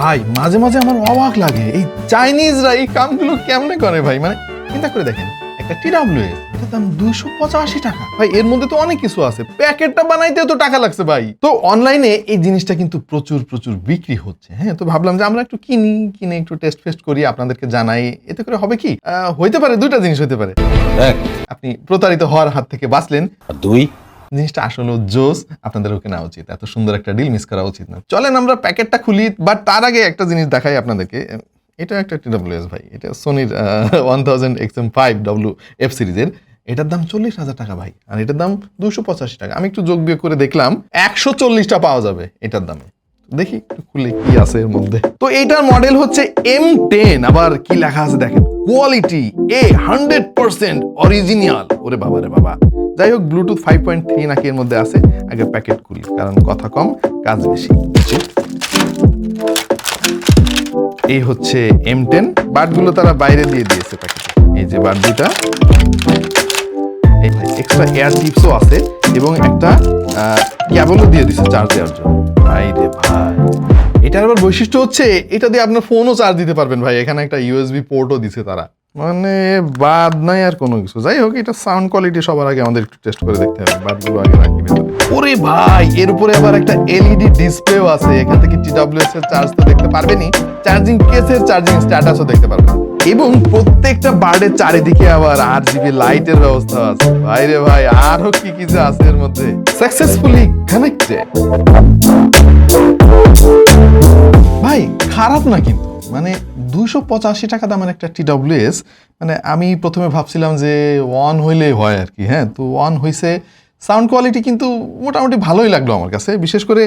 ভাই মাঝে মাঝে আমার অবাক লাগে। এই চাইনিজরা এই কামগুলো কেমনে করে ভাই? মানে চিন্তা করে দেখেন একটা টিডাব্লিউএস এটার দাম দুইশো পঁচাশি টাকা। ভাই এর মধ্যে তো অনেক কিছু আছে। প্যাকেটটা বানাইতে তো টাকা লাগছে ভাই। তো অনলাইনে এই জিনিসটা কিন্তু প্রচুর প্রচুর বিক্রি হচ্ছে। হ্যাঁ তো ভাবলাম যে আমরা একটু কিনি কিনে একটু টেস্ট ফেস্ট করি আপনাদেরকে জানাই। এতে করে হবে কি? হইতে পারে দুইটা জিনিস হইতে পারে। এক। আপনি প্রতারিত হওয়ার হাত থেকে বাঁচলেন। দুই জিনিসটা আসলে জোস আপনাদের ওকে নেওয়া উচিত। এত সুন্দর একটা ডিল মিস করা উচিত না। চলেন আমরা প্যাকেটটা খুলি বাট তার আগে একটা জিনিস দেখাই আপনাদেরকে। এটা একটা টিডাব্লিউএস ভাই, এটা সোনির one thousand X M five W F সিরিজের এটার দাম চল্লিশ হাজার টাকা ভাই, আর এটার দাম দুশো পঁচাশি টাকা। আমি একটু যোগ বিয়োগ করে দেখলাম, একশো চল্লিশটা পাওয়া যাবে এটার দামে। দেখি একটু খুলে কি আছে এর মধ্যে। তো এইটার মডেল হচ্ছে এম টেন আবার কি লেখা আছে দেখেন? কোয়ালিটি এ হান্ড্রেড পার্সেন্ট অরিজিনাল ওরে বাবা রে বাবা। যাই হোক ব্লুটুথ ফাইভ পয়েন্ট থ্রি নাকি এর মধ্যে আছে, আগে প্যাকেট খুলি, কারণ কথা কম, কাজ বেশি। এই হচ্ছে এম টেন বাটগুলো তারা বাইরে দিয়ে দিয়েছে প্যাকেটে এই যে বাট দুটা এক্সট্রা এয়ার টিপসও আছে, এবং একটা ক্যাবলও দিয়ে দিছে চার্জ দেওয়ার জন্য। ভাই রে ভাই। এটার আবার বৈশিষ্ট্য হচ্ছে, এটা দিয়ে আপনার ফোনও চার্জ দিতে পারবেন ভাই। এখানে একটা ইউএসবি পোর্টও দিছে তারা। মানে বাদ নাই আর কোনো কিছু। যাই হোক, এটা সাউন্ড কোয়ালিটি সবার আগে আমাদের একটু টেস্ট করে দেখতে হবে, বাদগুলো আগে রাখি ওরে ভাই, এর উপরে আবার একটা এলইডি ডিসপ্লেও আছে, এখান থেকে টিডব্লিউএস এর চার্জ তো দেখতে পারবেনই চার্জিং কেসের চার্জিং স্ট্যাটাসও দেখতে পারবেন। এবং প্রত্যেকটা বার্ডের চারিদিকে আবার আর জিবি লাইটের ব্যবস্থা আছে। ভাই রে ভাই, আরও কি কি যে আছে এর মধ্যে। সাকসেসফুলি কানেক্টেড ভাই, খারাপ না কিন্তু। মানে দুইশো পঁচাশি টাকা দামের একটা টিডব্লিউএস মানে আমি প্রথমে ভাবছিলাম যে ওয়ান হইলে হয় আর কি হ্যাঁ? তো ওয়ান হইছে সাউন্ড কোয়ালিটি কিন্তু মোটামুটি ভালোই লাগল আমার কাছে। বিশেষ করে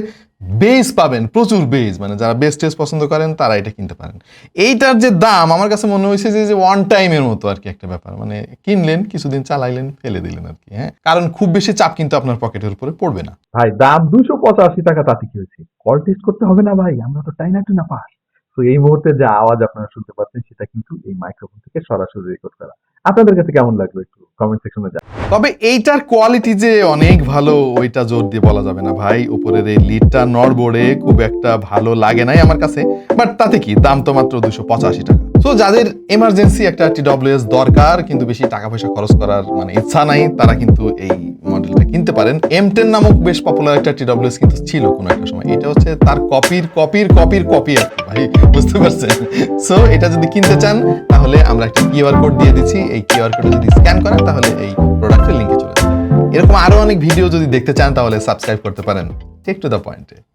বেস পাবেন, প্রচুর বেস মানে যারা বেস টেস্ট পছন্দ করেন, তারা এটা কিনতে পারেন। এইটার যে দাম, আমার কাছে মনে হয়েছে যে যে ওয়ান টাইমের মতো আর কি একটা ব্যাপার। মানে কিনলেন, কিছুদিন চালাইলেন, ফেলে দিলেন আর কি হ্যাঁ? কারণ খুব বেশি চাপ কিন্তু আপনার পকেটের উপরে পড়বে না। ভাই, দাম দুশো পঁচাশি টাকা তাতে কি হয়েছে? কল টেস্ট করতে হবে না ভাই, আমরা তো টাই না টু না পাস। তো এই মুহূর্তে যে আওয়াজ আপনারা শুনতে পাচ্ছেন, সেটা কিন্তু এই মাইক্রোফোন থেকে সরাসরি রেকর্ড করা। আপনাদের কাছে কেমন লাগল একটু কমেন্ট সেকশনে যা তবে এইটার কোয়ালিটি যে অনেক ভালো, ওইটা জোর দিয়ে বলা যাবে না ভাই। উপরের এই লিডটা নড়বড়ে খুব একটা ভালো লাগে নাই আমার কাছে বাট তাতে কি? দাম তো মাত্র দুশো পঁচাশি টাকা। তো যাদের এমার্জেন্সি একটা টিডব্লিউএস দরকার, কিন্তু বেশি টাকা পয়সা খরচ করার মানে ইচ্ছা নাই, তারা কিন্তু এই মডেলটা কিনতে পারেন। এম টেন নামক বেশ পপুলার একটা টিডব্লিউএস কিন্তু ছিল কোনো একটা সময়। এটা হচ্ছে তার কপির কপির কপির কপি ভাই, বুঝতে পারছেন? সো এটা যদি কিনতে চান, তাহলে আমরা একটা কিউআর কোড দিয়ে দিচ্ছি। এই কিউআর কোডে যদি স্ক্যান করেন, তাহলে এই প্রোডাক্টের লিঙ্কে চলে যাবে। এরকম আরও অনেক ভিডিও যদি দেখতে চান, তাহলে সাবস্ক্রাইব করতে পারেন। টেক টু দ্য পয়েন্টে